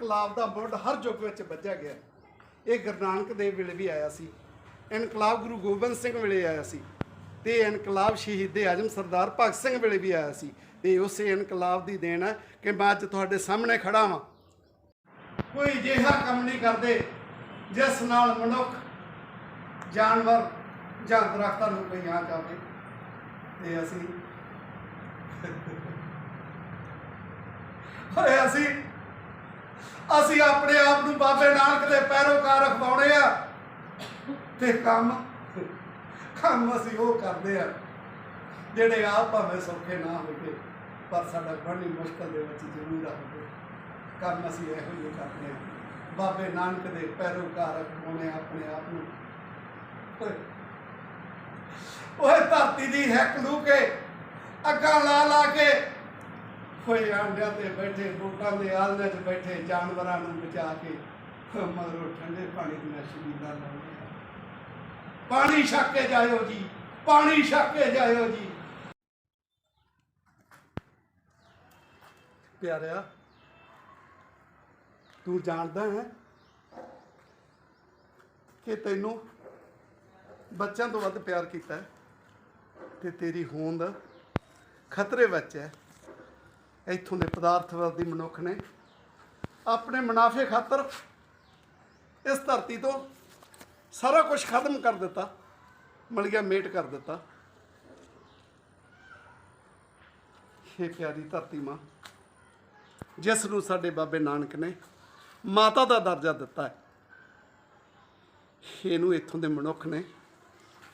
ਇਨਕਲਾਬ ਦਾ ਮੁੱਢ ਹਰ ਯੁੱਗ ਵਿੱਚ ਵੱਜਿਆ ਗਿਆ। ਇਹ ਗੁਰੂ ਨਾਨਕ ਦੇਵ ਵੇਲੇ ਵੀ ਆਇਆ ਸੀ। ਇਨਕਲਾਬ ਗੁਰੂ ਗੋਬਿੰਦ ਸਿੰਘ ਵੇਲੇ ਆਇਆ ਸੀ ਤੇ ਇਨਕਲਾਬ ਸ਼ਹੀਦ ਆਜਮ ਸਰਦਾਰ ਭਗਤ ਸਿੰਘ ਵੇਲੇ ਵੀ ਆਇਆ ਸੀ ਤੇ ਉਸੇ ਇਨਕਲਾਬ ਦੀ ਦੇਣ ਹੈ ਕਿ ਮੈਂ ਅੱਜ ਤੁਹਾਡੇ ਸਾਹਮਣੇ ਖੜਾ ਹਾਂ ਕੋਈ ਅਜਿਹਾ ਕੰਮ ਨਹੀਂ ਕਰਦੇ ਜਿਸ ਨਾਲ ਮਨੁੱਖ, ਜਾਨਵਰ, ਜਾਂ ਦਰਖਤਾਂ ਨੂੰ ਕੋਈ ਆ ਜਾਵੇ। ਤੇ ਅਸੀਂ ਹੋਏ ਅਸੀਂ ਅਸੀਂ ਆਪਣੇ ਆਪ ਨੂੰ ਬਾਬੇ ਨਾਨਕ ਦੇ ਪੈਰੋਕਾਰ ਅਖਵਾਉਣੇ ਆ। ਤੇ ਕੰਮ ਕੰਮ ਅਸੀਂ ਉਹ ਕਰਦੇ ਆ, ਜਿਹੜੇ ਆਪ ਭਾਵੇਂ ਸੌਖੇ ਨਾ ਹੋਵੇ, ਪਰ ਸਾਡਾ ਬੜੀ ਮੁਸ਼ਕਲ ਦੇ ਵਿੱਚ ਜ਼ਰੂਰ ਆ ਕੰਮ ਅਸੀਂ ਇਹੋ ਹੀ ਕਰਦੇ ਆ। ਬਾਬੇ ਨਾਨਕ ਦੇ ਪੈਰੋਕਾਰ ਅਖਵਾਉਣੇ ਆ ਆਪਣੇ ਆਪ ਨੂੰ। ਓਏ ਧਰਤੀ ਦੀ ਹੈਕ ਲੂ ਕੇ, ਅੱਗਾ ਲਾ ਲਾ ਕੇ ਹੋਏ ਆਂਡਿਆਂ ਤੇ ਬੈਠੇ, ਬੂਟਾਂ ਦੇ ਆਲਣੇ 'ਚ ਬੈਠੇ, ਜਾਨਵਰਾਂ ਨੂੰ ਬਚਾ ਕੇ ਮਗਰੋਂ ਠੰਡੇ ਪਾਣੀ ਦੀਆਂ ਸ਼ਬੀਲਾਂ ਲਾਉਂਦੇ ਪਾਣੀ ਛੱਕ ਕੇ ਜਾਇਓ ਜੀ, ਪਾਣੀ ਛੱਕ ਕੇ ਜਾਇਓ ਜੀ। ਪਿਆਰਿਆ, ਤੂੰ ਜਾਣਦਾ ਹੈ ਕਿ ਤੈਨੂੰ ਬੱਚਿਆਂ ਤੋਂ ਵੱਧ ਪਿਆਰ ਕੀਤਾ ਤੇ ਤੇਰੀ ਹੋਂਦ ਖਤਰੇ ਵਿੱਚ ਹੈ। ਇੱਥੋਂ ਦੇ ਪਦਾਰਥਵਾਦੀ ਮਨੁੱਖ ਨੇ ਆਪਣੇ ਮੁਨਾਫੇ ਖਾਤਰ ਇਸ ਧਰਤੀ ਤੋਂ ਸਾਰਾ ਕੁਝ ਖਤਮ ਕਰ ਦਿੱਤਾ, ਮਲਿਆ ਮੇਟ ਕਰ ਦਿੱਤਾ। ਇਹ ਪਿਆਰੀ ਧਰਤੀ ਮਾਂ, ਜਿਸ ਨੂੰ ਸਾਡੇ ਬਾਬੇ ਨਾਨਕ ਨੇ ਮਾਤਾ ਦਾ ਦਰਜਾ ਦਿੱਤਾ ਹੈ, ਇਹਨੂੰ ਇੱਥੋਂ ਦੇ ਮਨੁੱਖ ਨੇ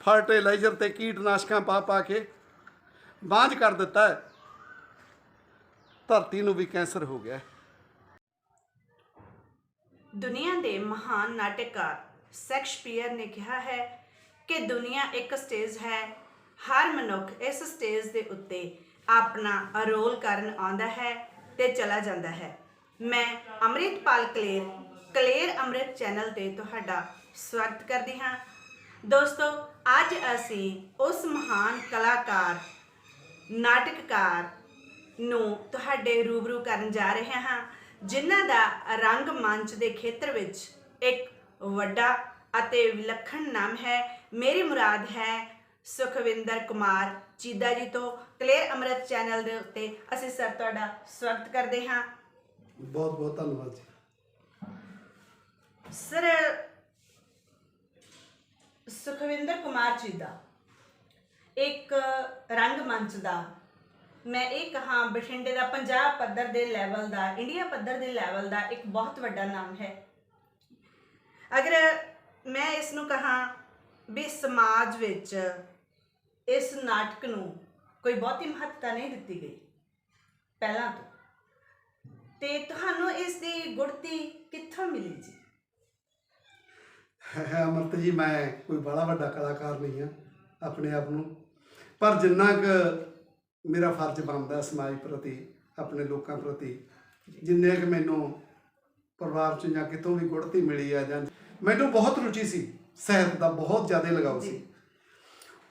ਫਰਟੀਲਾਈਜ਼ਰ ਤੇ ਕੀਟਨਾਸ਼ਕਾਂ ਪਾ ਪਾ ਕੇ ਬਾਂਝ ਕਰ ਦਿੱਤਾ ਹੈ। ਧਰਤੀ ਨੂੰ ਵੀ ਕੈਂਸਰ ਹੋ ਗਿਆ। ਦੁਨੀਆ ਦੇ ਮਹਾਨ ਨਾਟਕਕਾਰ ਸ਼ੈਕਸਪੀਅਰ ਨੇ ਕਿਹਾ ਹੈ ਕਿ ਦੁਨੀਆ ਇੱਕ ਸਟੇਜ ਹੈ। ਹਰ ਮਨੁੱਖ ਇਸ ਸਟੇਜ ਦੇ ਉੱਤੇ ਆਪਣਾ ਰੋਲ ਕਰਨ ਆਉਂਦਾ ਹੈ ਤੇ ਚਲਾ ਜਾਂਦਾ ਹੈ। ਮੈਂ ਅੰਮ੍ਰਿਤਪਾਲ ਕਲੇਰ ਕਲੇਰ ਅੰਮ੍ਰਿਤ ਚੈਨਲ ਤੇ ਤੁਹਾਡਾ ਸਵਾਗਤ ਕਰਦੀ ਹਾਂ। ਦੋਸਤੋ, ਅੱਜ ਅਸੀਂ ਉਸ ਮਹਾਨ ਕਲਾਕਾਰ, ਨਾਟਕਕਾਰ ਨੂੰ ਤੁਹਾਡੇ ਰੂਬਰੂ ਕਰਨ ਜਾ ਰਹੇ ਹਾਂ ਜਿਨ੍ਹਾਂ ਦਾ ਰੰਗ ਮੰਚ ਦੇ ਖੇਤਰ ਵਿੱਚ ਇੱਕ ਵੱਡਾ ਅਤੇ ਵਿਲੱਖਣ ਨਾਮ ਹੈ। ਮੇਰੀ ਮੁਰਾਦ ਹੈ ਸੁਖਵਿੰਦਰ ਕੁਮਾਰ ਚੀਦਾ ਜੀ ਤੋਂ। ਕਲੀਅਰ ਅੰਮ੍ਰਿਤ ਚੈਨਲ ਦੇ ਉੱਤੇ ਅਸੀਂ ਸਰ ਤੁਹਾਡਾ ਸਵਾਗਤ ਕਰਦੇ ਹਾਂ। ਬਹੁਤ ਬਹੁਤ ਧੰਨਵਾਦ ਜੀ। ਸਰ ਸੁਖਵਿੰਦਰ ਕੁਮਾਰ ਚੀਦਾ ਇੱਕ ਰੰਗ ਮੰਚ ਦਾ ਮੈਂ ਇਹ ਕਹਾਂ, ਬਠਿੰਡੇ ਦਾ ਪੰਜਾਬ ਪੱਧਰ ਦੇ ਲੈਵਲ ਦਾ ਇੰਡੀਆ ਪੱਧਰ ਦੇ ਲੈਵਲ ਦਾ ਇੱਕ ਬਹੁਤ ਵੱਡਾ ਨਾਮ ਹੈ। ਅਗਰ ਮੈਂ ਇਸ ਨੂੰ ਕਹਾਂ ਵੀ ਸਮਾਜ ਵਿੱਚ ਇਸ ਨਾਟਕ ਨੂੰ ਕੋਈ ਬਹੁਤੀ ਮਹੱਤਤਾ ਨਹੀਂ ਦਿੱਤੀ ਗਈ, ਪਹਿਲਾਂ ਤੋਂ। ਤੇ ਤੁਹਾਨੂੰ ਇਸ ਦੀ ਗੁੜਤੀ ਕਿੱਥੋਂ ਮਿਲੀ ਜੀ? ਹੈ ਅਮਰਤ ਜੀ, ਮੈਂ ਕੋਈ ਬੜਾ ਵੱਡਾ ਕਲਾਕਾਰ ਨਹੀਂ ਹਾਂ, ਆਪਣੇ ਆਪ ਨੂੰ। ਪਰ ਜਿੰਨਾ ਕੁ ਮੇਰਾ ਫਰਜ਼ ਬਣਦਾ ਸਮਾਜ ਪ੍ਰਤੀ, ਆਪਣੇ ਲੋਕਾਂ ਪ੍ਰਤੀ। ਜਿੰਨੇ ਕੁ ਮੈਨੂੰ ਪਰਿਵਾਰ ਚ ਜਾਂ ਕਿਤੋਂ ਵੀ ਗੁੜਤੀ ਮਿਲੀ ਆ ਜਾਂ ਮੈਨੂੰ ਬਹੁਤ ਰੁਚੀ ਸੀ, ਸਿਹਤ ਦਾ ਬਹੁਤ ਜ਼ਿਆਦਾ ਲਗਾਓ ਸੀ।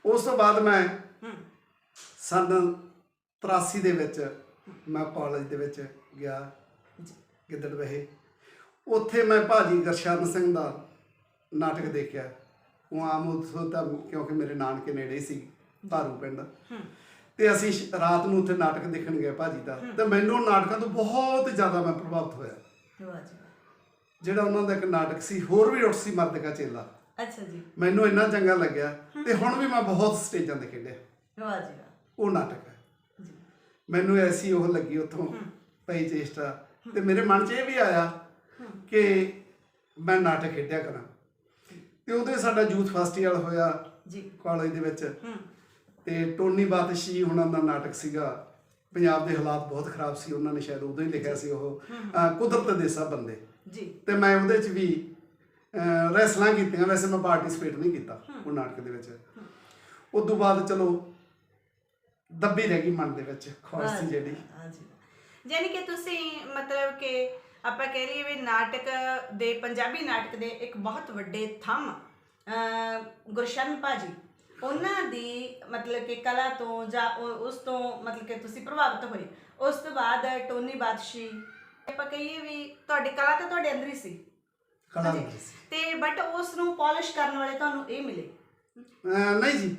ਉਸ ਤੋਂ ਬਾਅਦ ਮੈਂ ਹੂੰ ਸੰਨ 83 ਦੇ ਵਿੱਚ ਮੈਂ ਕਾਲਜ ਦੇ ਵਿੱਚ ਗਿਆ ਗਿੱਦੜ ਵਹੇ ਉੱਥੇ ਮੈਂ ਭਾਜੀ ਗਰਸ਼ਨ ਸਿੰਘ ਦਾ ਨਾਟਕ ਦੇਖਿਆ। ਉਹ ਆਮ ਉੱਥੋਂ ਤਾਂ ਕਿਉਂਕਿ ਮੇਰੇ ਨਾਨਕੇ ਨੇੜੇ ਸੀ ਭਾਰੂ ਪਿੰਡ। ਤੇ ਅਸੀਂ ਸ਼- ਰਾਤ ਨੂੰ ਉੱਥੇ ਨਾਟਕ ਦੇਖਣ ਗਏ ਭਾਜੀ ਦਾ। ਤੇ ਮੈਨੂੰ ਉਹ ਨਾਟਕਾਂ ਤੋਂ ਬਹੁਤ ਜ਼ਿਆਦਾ ਮੈਂ ਪ੍ਰਭਾਵਿਤ ਹੋਇਆ। ਵਾਹ ਜੀ ਜਿਹੜਾ ਉਹਨਾਂ ਦਾ ਇੱਕ ਨਾਟਕ ਸੀ ਹੋਰ ਵੀ ਉੱਠ ਸੀ ਮਰਦ ਕਾ ਚੇਲਾ। ਅੱਛਾ ਜੀ। ਮੈਨੂੰ ਇੰਨਾ ਚੰਗਾ ਲੱਗਿਆ ਤੇ ਹੁਣ ਵੀ ਮੈਂ ਬਹੁਤ ਸਟੇਜਾਂ ਤੇ ਖੇਡਿਆ। ਵਾਹ ਜੀ ਵਾਹ। ਉਹ ਨਾਟਕ ਹੈ। ਜੀ। ਮੈਨੂੰ ਐਸੀ ਉਹ ਲੱਗੀ ਉੱਥੋਂ ਪਈ ਚੇਸ਼ਟਾ। ਤੇ ਮੇਰੇ ਮਨ 'ਚ ਇਹ ਵੀ ਆਇਆ ਕਿ ਮੈਂ ਨਾਟਕ ਖੇਡਿਆ ਕਰਾਂ। ਤੇ ਉਹਦੇ ਸਾਡਾ ਯੂਥ ਫੈਸਟੀਵਲ ਹੋਇਆ ਜੀ। ਕਾਲਜ ਦੇ ਵਿੱਚ। ਹੂੰ। ਤੇ ਟੋਨੀ ਬਾਦਸ਼ੀ ਉਹਨਾਂ ਦਾ ਨਾਟਕ ਸੀਗਾ। ਪੰਜਾਬ ਦੇ ਹਾਲਾਤ ਬਹੁਤ ਖਰਾਬ ਸੀ ਉਹਨਾਂ ਨੇ ਸ਼ਾਇਦ ਉਦੋਂ ਹੀ ਲਿਖਿਆ ਸੀ ਉਹ ਕੁਦਰਤ ਦੇ ਸਭ ਬੰਦੇ। ਜੀ। ਤੇ ਮੈਂ ਉਹਦੇ 'ਚ ਵੀ ਰੈਸਲਾਂ ਕੀਤੀਆਂ ਵੈਸੇ ਮੈਂ ਪਾਰਟਿਸਿਪੇਟ ਨਹੀਂ ਕੀਤਾ ਉਹ ਨਾਟਕ ਦੇ ਵਿੱਚ। ਉਸ ਤੋਂ ਬਾਅਦ ਚਲੋ ਦੱਬੀ ਰਹਿ ਗਈ ਮਨ ਦੇ ਵਿੱਚ ਖੁਆਇਸ਼ ਸੀ ਜਿਹੜੀ। ਹਾਂ ਜੀ। ਯਾਨੀ ਕਿ ਤੁਸੀਂ ਮਤਲਬ ਕਿ ਆਪਾਂ ਕਹਿ ਲਈਏ ਵੀ ਨਾਟਕ ਦੇ ਪੰਜਾਬੀ ਨਾਟਕ ਦੇ ਇੱਕ ਬਹੁਤ ਵੱਡੇ ਥੰਮ ਅ ਗੁਰਸ਼ਨ ਭਾਜੀ ਉਹਨਾਂ ਦੀ ਮਤਲਬ ਕਿ ਕਲਾ ਤੋਂ ਜਾਂ ਉਹ- ਉਸ ਤੋਂ ਮਤਲਬ ਕਿ ਤੁਸੀਂ ਪ੍ਰਭਾਵਿਤ ਹੋਏ। ਉਸ ਤੋਂ ਬਾਅਦ ਟੋਨੀ ਬਾਦਸ਼ੀ ਆਪਾਂ ਕਹੀਏ ਵੀ ਤੁਹਾਡੀ ਕਲਾ ਤਾਂ ਤੁਹਾਡੇ ਅੰਦਰ ਹੀ ਸੀ। ਕਲਾ ਹਾਂਜੀ। ਹੁੰਦੀ ਸੀ। ਤੇ ਬਟ ਉਸ ਨੂੰ ਪਾਲਿਸ਼ ਕਰਨ ਵਾਲੇ ਤੁਹਾਨੂੰ ਇਹ ਮਿਲੇ। ਅਹ ਨਹੀਂ ਜੀ।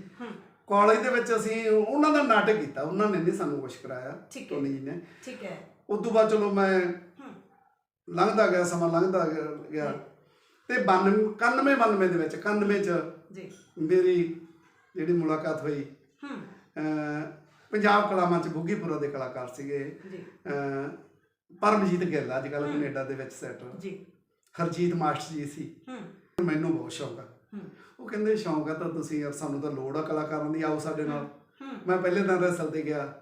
ਕਾਲਜ ਦੇ ਵਿੱਚ ਅਸੀਂ ਉਹਨਾਂ ਦਾ ਨਾਟਕ ਕੀਤਾ। ਉਹਨਾਂ ਨੇ ਨਹੀਂ ਸਾਨੂੰ ਕੁਝ ਕਰਾਇਆ ਠੀਕ ਹੈ। ਟੋਨੀ ਜੀ ਨੇ। ਠੀਕ ਹੈ। ਉਸ ਤੋਂ ਬਾਅਦ ਚਲੋ ਮੈਂ ਲੰਘਦਾ ਗਿਆ ਸਮਾਂ ਲੰਘਦਾ ਗਿਆ- ਗਿਆ ਤੇ 92 91 92 ਦੇ ਵਿੱਚ 91 ਚ ਜੀ। ਮੇਰੀ ਜਿਹੜੀ ਮੁਲਾਕਾਤ ਹੋਈ ਪੰਜਾਬ ਕਲਾਮਾਂ ਚ ਬੁੱਗੀਪੁਰਾ ਦੇ ਕਲਾਕਾਰ ਸੀਗੇ। ਜੀ। ਪਰਮਜੀਤ ਗਿੱਲ ਅੱਜ ਕੱਲ੍ਹ ਹਮ। ਕੈਨੇਡਾ ਦੇ ਵਿੱਚ ਸੈਟ ਜੀ। ਹਰਜੀਤ ਮਾਸਟਰ ਜੀ ਸੀ। ਮੈਨੂੰ ਬਹੁਤ ਸ਼ੌਕ ਆ। ਉਹ ਕਹਿੰਦੇ ਸ਼ੌਕ ਆ ਤਾਂ ਤੁਸੀਂ ਯਾਰ ਸਾਨੂੰ ਤਾਂ ਲੋੜ ਆ ਕਲਾਕਾਰਾਂ ਦੀ ਆਓ ਸਾਡੇ ਨਾਲ। ਮੈਂ ਪਹਿਲੇ ਦਿਨ ਰਸਲ ਤੇ ਗਿਆ।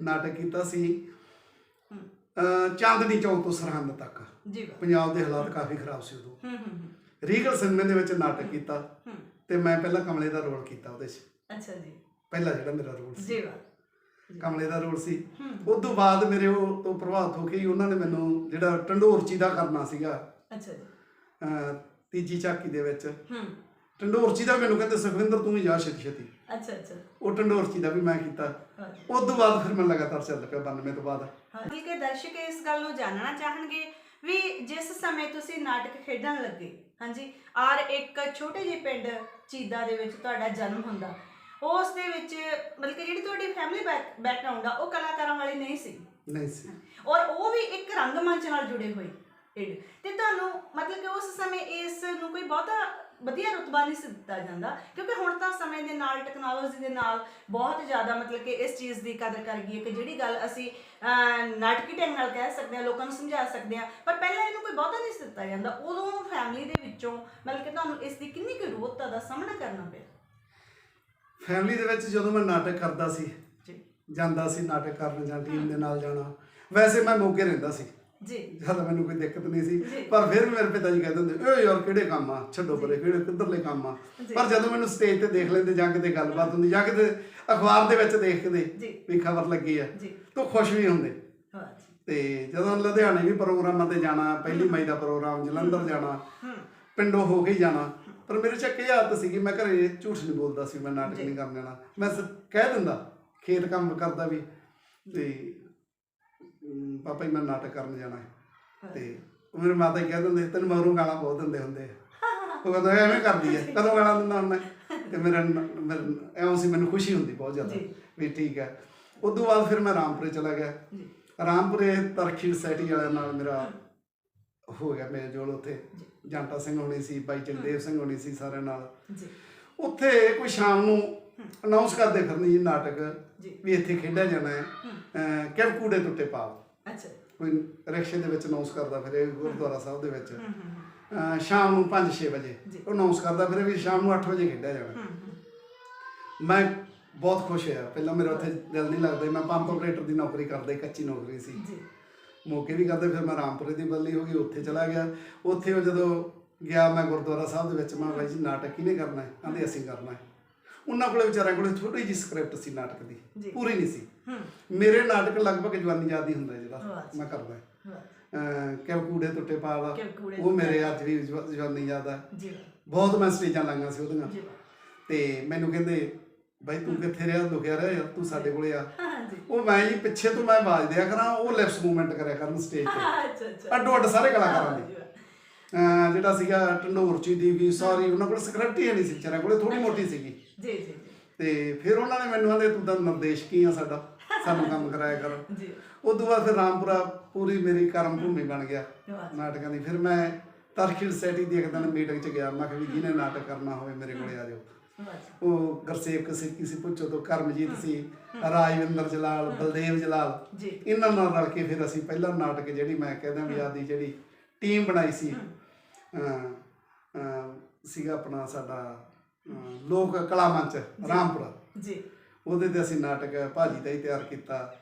ਨਾਟਕ ਕੀਤਾ ਸੀ। ਚਾਂਦਨੀ ਚੌਕ ਤੋਂ ਸਰਹੰਦ ਤੱਕ। ਜੀ। ਪੰਜਾਬ ਦੇ ਹਾਲਾਤ ਕਾਫੀ ਖਰਾਬ ਸੀ ਉਦੋਂ। ਰੀਗਲ ਸਿਨੇਮੇ ਦੇ ਵਿੱਚ ਨਾਟਕ ਕੀਤਾ। ਤੇ ਮੈਂ ਪਹਿਲਾਂ ਕਮਲੇ ਦਾ ਰੋਲ ਕੀਤਾ ਉਹਦੇ 'ਚ। ਅੱਛਾ ਜੀ। ਪਹਿਲਾ ਜਿਹੜਾ ਮੇਰਾ ਰੋਲ ਸੀ। ਜੀ ਵਾਹ। ਕਮਲੇ ਦਾ ਰੋਲ ਸੀ। ਹੂੰ। ਉਸ ਤੋਂ ਬਾਅਦ ਮੇਰੇ ਉਹ ਤੋਂ ਪ੍ਰਭਾਵਿਤ ਹੋ ਕੇ ਹੀ ਉਹਨਾਂ ਨੇ ਮੈਨੂੰ ਜਿਹੜਾ ਟੰਡੋਰਚੀ ਦਾ ਕਰਨਾ ਸੀਗਾ। ਅੱਛਾ ਜੀ। ਅਹ ਤੀਜੀ ਝਾਕੀ ਦੇ ਵਿੱਚ। ਹੂੰ। ਟੰਡੋਰਚੀ ਦਾ ਮੈਨੂੰ ਕਹਿੰਦੇ ਸੁਖਵਿੰਦਰ ਤੂੰ ਹੀ ਜਾ ਛੇਤੀ ਛੇਤੀ। ਅੱਛਾ ਅੱਛਾ। ਉਹ ਟੰਡੋਰਚੀ ਦਾ ਵੀ ਮੈਂ ਕੀਤਾ। ਹਾਂ ਉਸ ਤੋਂ ਬਾਅਦ ਫਿਰ ਮੈਂ ਲਗਾਤਾਰ ਚੱਲ ਪਿਆ 92 ਤੋਂ ਬਾਅਦ। ਹਾਂ ਕਿ ਦਰਸ਼ਕ ਇਸ ਗੱਲ ਨੂੰ ਜਾਣਨਾ ਚਾਹਣਗੇ ਵੀ ਜਿਸ ਸਮੇਂ ਤੁਸੀਂ ਨਾਟਕ ਖੇਡਣ ਲੱਗੇ ਹਾਂਜੀ ਔਰ ਇੱਕ ਛੋਟੇ ਜਿਹੇ ਪਿੰਡ ਚੀਦਾ ਦੇ ਵਿੱਚ ਤੁਹਾਡਾ ਜਨਮ ਹੁੰਦਾ। ਉਸ ਦੇ ਵਿੱਚ ਮਤਲਬ ਕਿ ਜਿਹੜੀ ਤੁਹਾਡੀ ਫੈਮਿਲੀ ਬੈਕਗ੍ਰਾਉਂਡ ਆ ਉਹ ਕਲਾਕਾਰਾਂ ਵਾਲੀ ਨਹੀਂ ਸੀ। ਨਹੀਂ ਸੀ। ਔਰ ਉਹ ਵੀ ਇੱਕ ਰੰਗਮੰਚ ਨਾਲ ਜੁੜੇ ਹੋਏ ਤੇ ਤੁਹਾਨੂੰ ਮਤਲਬ ਕਿ ਉਸ ਸਮੇਂ ਇਸ ਨੂੰ ਕੋਈ ਬਹੁਤਾ ਵਧੀਆ ਰੁਤਬਾ ਨਹੀਂ ਸੀ ਦਿੱਤਾ ਜਾਂਦਾ ਕਿਉਂਕਿ ਹੁਣ ਤਾਂ ਸਮੇਂ ਦੇ ਨਾਲ ਟੈਕਨੋਲੋਜੀ ਦੇ ਨਾਲ ਬਹੁਤ ਜ਼ਿਆਦਾ ਮਤਲਬ ਕਿ ਇਸ ਚੀਜ਼ ਦੀ ਕਦਰ ਕਰ ਗਈ ਹੈ ਕਿ ਜਿਹੜੀ ਗੱਲ ਅਸੀਂ ਨਾਟਕੀ ਢੰਗ ਨਾਲ ਕਹਿ ਸਕਦੇ ਹਾਂ ਲੋਕਾਂ ਨੂੰ ਸਮਝਾ ਸਕਦੇ ਹਾਂ। ਪਰ ਪਹਿਲਾਂ ਇਹਨੂੰ ਕੋਈ ਬਹੁਤਾ ਨਹੀਂ ਦਿੱਤਾ ਜਾਂਦਾ। ਉਦੋਂ ਫੈਮਿਲੀ ਦੇ ਵਿੱਚੋਂ ਮਤਲਬ ਕਿ ਤੁਹਾਨੂੰ ਇਸ ਦੀ ਕਿੰਨੀ ਕੁ ਵਿਰੋਧਤਾ ਦਾ ਸਾਹਮਣਾ ਕਰਨਾ ਪਿਆ? ਫੈਮਿਲੀ ਦੇ ਵਿੱਚ ਜਦੋਂ ਮੈਂ ਨਾਟਕ ਕਰਦਾ ਸੀ ਜੀ। ਜਾਂਦਾ ਸੀ ਨਾਟਕ ਕਰਨ ਜਾਂ ਟੀਮ ਦੇ ਨਾਲ ਜਾਣਾ ਵੈਸੇ ਮੈਂ ਮੋਗੇ ਰਹਿੰਦਾ ਸੀ। ਜੀ। ਜ਼ਿਆਦਾ ਮੈਨੂੰ ਕੋਈ ਦਿੱਕਤ ਨਹੀਂ। ਸੀ। ਪਰ ਫਿਰ ਵੀ ਮੇਰੇ ਪਿਤਾ ਜੀ ਕਹਿੰਦੇ ਹੁੰਦੇ ਓਏ ਯਾਰ ਕਿਹੜੇ ਕੰਮ ਆ? ਛੱਡੋ ਪਰੇ ਕਿਹੜੇ ਕਿੱਧਰਲੇ ਕੰਮ ਆ। ਪਰ ਜਦੋਂ ਮੈਨੂੰ ਸਟੇਜ ਤੇ ਦੇਖ ਲੈਂਦੇ ਜਾਂ ਕਿਤੇ ਗੱਲਬਾਤ ਹੁੰਦੀ ਜਾਂ ਕਿਤੇ ਅਖਬਾਰ ਦੇ ਵਿੱਚ ਦੇਖਦੇ। ਵੀ ਖਬਰ ਲੱਗੀ ਆ ਤਾਂ ਖੁਸ਼ ਵੀ ਹੁੰਦੇ। ਤੇ ਜਦੋਂ ਲੁਧਿਆਣੇ ਵੀ ਪ੍ਰੋਗਰਾਮਾਂ ਤੇ ਜਾਣਾ ਪਹਿਲੀ ਮਈ ਦਾ ਪ੍ਰੋਗਰਾਮ ਜਲੰਧਰ ਜਾਣਾ ਪਿੰਡੋਂ ਹੋ ਕੇ ਜਾਣਾ। ਪਰ ਮੇਰੇ ਚੱਕੇ ਆਦਤ ਸੀਗੀ ਮੈਂ ਘਰੇ ਝੂਠ ਨਹੀਂ ਬੋਲਦਾ ਸੀ ਮੈਂ ਨਾਟਕ ਨਹੀਂ ਕਰਨ ਦੇਣਾ। ਮੈਂ ਕਹਿ ਦਿੰਦਾ ਖੇਤ ਕੰਮ ਕਰਦਾ ਵੀ। ਤੇ ਪਾਪਾ ਜੀ ਮੈਂ ਨਾਟਕ ਕਰਨ ਜਾਣਾ ਹੈ। ਤੇ ਉਹ ਮੇਰੇ ਮਾਤਾ ਜੀ ਕਹਿ ਦਿੰਦੇ ਤੈਨੂੰ ਮਗਰੋਂ ਗਾਲਾਂ ਬਹੁਤ ਦਿੰਦੇ ਹੁੰਦੇ ਉਹ ਕਹਿੰਦਾ ਐਵੇਂ ਕਰਦੀ ਹੈ ਕਦੋਂ ਗਾਲਾਂ ਦਿੰਦਾ ਹੁੰਦਾ? ਤੇ ਮੇਰਾ ਮੇਰਾ- ਐਵੇਂ ਸੀ ਮੈਨੂੰ ਖੁਸ਼ੀ ਹੁੰਦੀ ਬਹੁਤ ਜ਼ਿਆਦਾ। ਵੀ ਠੀਕ ਹੈ ਤੋਂ ਬਾਅਦ ਫਿਰ ਮੈਂ ਰਾਮਪੁਰੇ ਚਲਾ ਗਿਆ। ਰਾਮਪੁਰੇ ਤਰਖੀ ਸੈਟੀ ਵਾਲਿਆਂ ਨਾਲ ਮੇਰਾ ਹੋ ਗਿਆ ਮੇਲ ਜੋਲ ਉੱਥੇ। ਜੰਟਾ ਸਿੰਘ ਹੋਣੀ ਸੀ ਬਾਈ ਜਗਦੇਵ ਸਿੰਘ ਹੋਣੀ ਸੀ ਸਾਰਿਆਂ ਨਾਲ। ਜੀ। ਉੱਥੇ ਕੋਈ ਸ਼ਾਮ ਨੂੰ ਅਨਾਉਂਸ ਕਰਦੇ ਫਿਰਨੀ ਜੀ ਨਾਟਕ ਵੀ ਇੱਥੇ ਖੇਡਿਆ ਜਾਣਾ ਹੈ। ਕਿਵ ਕੂੜੇ ਟੁੱਟੇ ਪਾਵ ਅੱਛਾ। ਕੋਈ ਰਿਕਸ਼ੇ ਦੇ ਵਿੱਚ ਅਨਾਉਂਸ ਕਰਦਾ ਫਿਰੇ ਗੁਰਦੁਆਰਾ ਸਾਹਿਬ ਦੇ ਵਿੱਚ। ਅਹ ਸ਼ਾਮ ਨੂੰ 5-6 ਵਜੇ ਜੀ। ਉਹ ਅਨਾਉਂਸ ਕਰਦਾ ਫਿਰੇ ਵੀ ਸ਼ਾਮ ਨੂੰ 8 ਵਜੇ ਖੇਡਿਆ ਜਾਣਾ ਮੈਂ ਬਹੁਤ ਖੁਸ਼ ਹੋਇਆ। ਪਹਿਲਾਂ ਮੇਰਾ ਉੱਥੇ ਦਿਲ ਨਹੀਂ ਲੱਗਦਾ ਸੀ, ਮੈਂ ਪੰਪ ਆਪਰੇਟਰ ਦੀ ਨੌਕਰੀ ਕਰਦਾ ਸੀ, ਕੱਚੀ ਨੌਕਰੀ ਸੀ। ਜੀ। ਮੌਕੇ ਵੀ ਕਰਦੇ ਫਿਰ ਮੈਂ ਰਾਮਪੁਰੇ ਦੀ ਬਦਲੀ ਹੋ ਗਈ ਉੱਥੇ ਚਲਾ ਗਿਆ। ਉੱਥੇ ਉਹ ਜਦੋਂ ਗਿਆ ਮੈਂ ਗੁਰਦੁਆਰਾ ਸਾਹਿਬ ਦੇ ਵਿੱਚ ਮੈਂ ਬਾਈ ਜੀ ਨਾਟਕ ਕਿਹਨੇ ਕਰਨਾ ਹੈ? ਕਹਿੰਦੇ ਅਸੀਂ ਕਰਨਾ ਹੈ। ਉਹਨਾਂ ਕੋਲੇ ਵਿਚਾਰਿਆਂ ਕੋਲੇ ਥੋੜੀ ਜਿਹੀ ਸਕ੍ਰਿਪਟ ਸੀ ਨਾਟਕ ਜੀ। ਦੀ ਪੂਰੀ ਨਹੀਂ ਸੀ। ਮੇਰੇ ਨਾਟਕ ਲਗਭਗ ਜਵਾਨੀ ਯਾਦ ਹੀ ਹੁੰਦਾ ਜਿਹੜਾ ਜੀ। ਮੈਂ ਕਰਦਾ। ਕਿਉਂ ਕੂੜੇ ਟੁੱਟੇ ਪਾਲਾ ਉਹ ਮੇਰੇ ਅੱਜ ਵੀ ਜਵਾ- ਜਵਾਨੀ ਯਾਦ ਆ। ਜੀ। ਬਹੁਤ ਮੈਂ ਸਟੇਜਾਂ ਲਾਈਆਂ ਸੀ ਉਹਦੀਆਂ। ਜੀ। ਤੇ ਮੈਨੂੰ ਕਹਿੰਦੇ ਬਾਈ ਤੂੰ ਕਿੱਥੇ ਰਿਹਾ? ਲੁਕਿਆ ਰਿਹਾ ਤੂੰ ਸਾਡੇ ਕੋਲੇ ਆ? ਜੀ। ਉਹ ਮੈਂ ਜੀ ਪਿੱਛੇ ਤੋਂ ਮੈਂ ਆਵਾਜ਼ ਦਿਆ ਕਰਾਂ ਉਹ ਲਿਪਸ ਮੂਵਮੈਂਟ ਕਰਿਆ ਕਰਨ ਸਟੇਜ ਤੇ। ਅੱਡੋ ਅੱਡ ਸਾਰੇ ਕਲਾਕਾਰਾਂ ਜੀ, ਦੇ ਜਿਹੜਾ ਸੀਗਾ ਢੰਡੋਰਚੀ ਦੀ ਵੀ ਸਾਰੀ ਉਹਨਾਂ ਕੋਲ ਸਕ੍ਰਿਪਟ ਹੀ ਨਹੀਂ ਸੀ ਵਿਚਾਰਿਆਂ ਕੋਲੇ ਥੋੜੀ ਮੋਟੀ ਸੀਗੀ। ਜੀ ਜੀ ਤੇ ਫਿਰ ਉਹਨਾਂ ਨੇ ਮੈਨੂੰ ਆਂਦੇ ਤੂੰ ਤਾਂ ਨਿਰਦੇਸ਼ਕੀ ਆ ਸਾਡਾ? ਸਾਨੂੰ ਕੰਮ ਕਰਾਇਆ ਕਰ। ਜੀ। ਉਦੋਂ ਬਾਅਦ ਫਿਰ ਰਾਮਪੁਰਾ ਪੂਰੀ ਮੇਰੀ ਕਰਮ ਭੂਮੀ ਬਣ ਗਿਆ। ਨਾਟਕਾਂ ਦੀ। ਫਿਰ ਮੈਂ ਤਰਖੀਲ ਸੈਟੀ ਦੀ ਇੱਕ ਦਿਨ ਮੀਟਿੰਗ 'ਚ ਗਿਆ। ਮੈਂ ਕਿਹਾ ਵੀ ਜਿਹਨੇ ਨਾਟਕ ਕਰਨਾ ਹੋਵੇ ਮੇਰੇ ਕੋਲੇ ਆ ਜਾਓ। ਉਹ ਗੁਰਸੇਵਕ ਸੀ ਕਿਸੇ ਪੁੱਛੋ ਤੋਂ? ਕਰਮਜੀਤ ਸੀ ਰਾਜਵਿੰਦਰ ਜਲਾਲ ਬਲਦੇਵ ਜਲਾਲ। ਜੀ। ਇਹਨਾਂ ਨਾਲ ਰਲ ਕੇ ਫਿਰ ਅਸੀਂ ਪਹਿਲਾ ਨਾਟਕ ਜਿਹੜੀ ਮੈਂ ਕਹਿੰਦਾ ਵੀ ਆਦੀ ਜਿਹੜੀ ਟੀਮ ਬਣਾਈ ਸੀ। ਸੀਗਾ ਆਪਣਾ ਸਾਡਾ ਲੋਕ ਕਲਾ ਮੰਚ ਰਾਮਪੁਰਾ। ਜੀ। ਉਹਦੇ ਤੇ ਅਸੀਂ ਨਾਟਕ ਭਾਜੀ ਦਾ ਹੀ ਤਿਆਰ ਕੀਤਾ।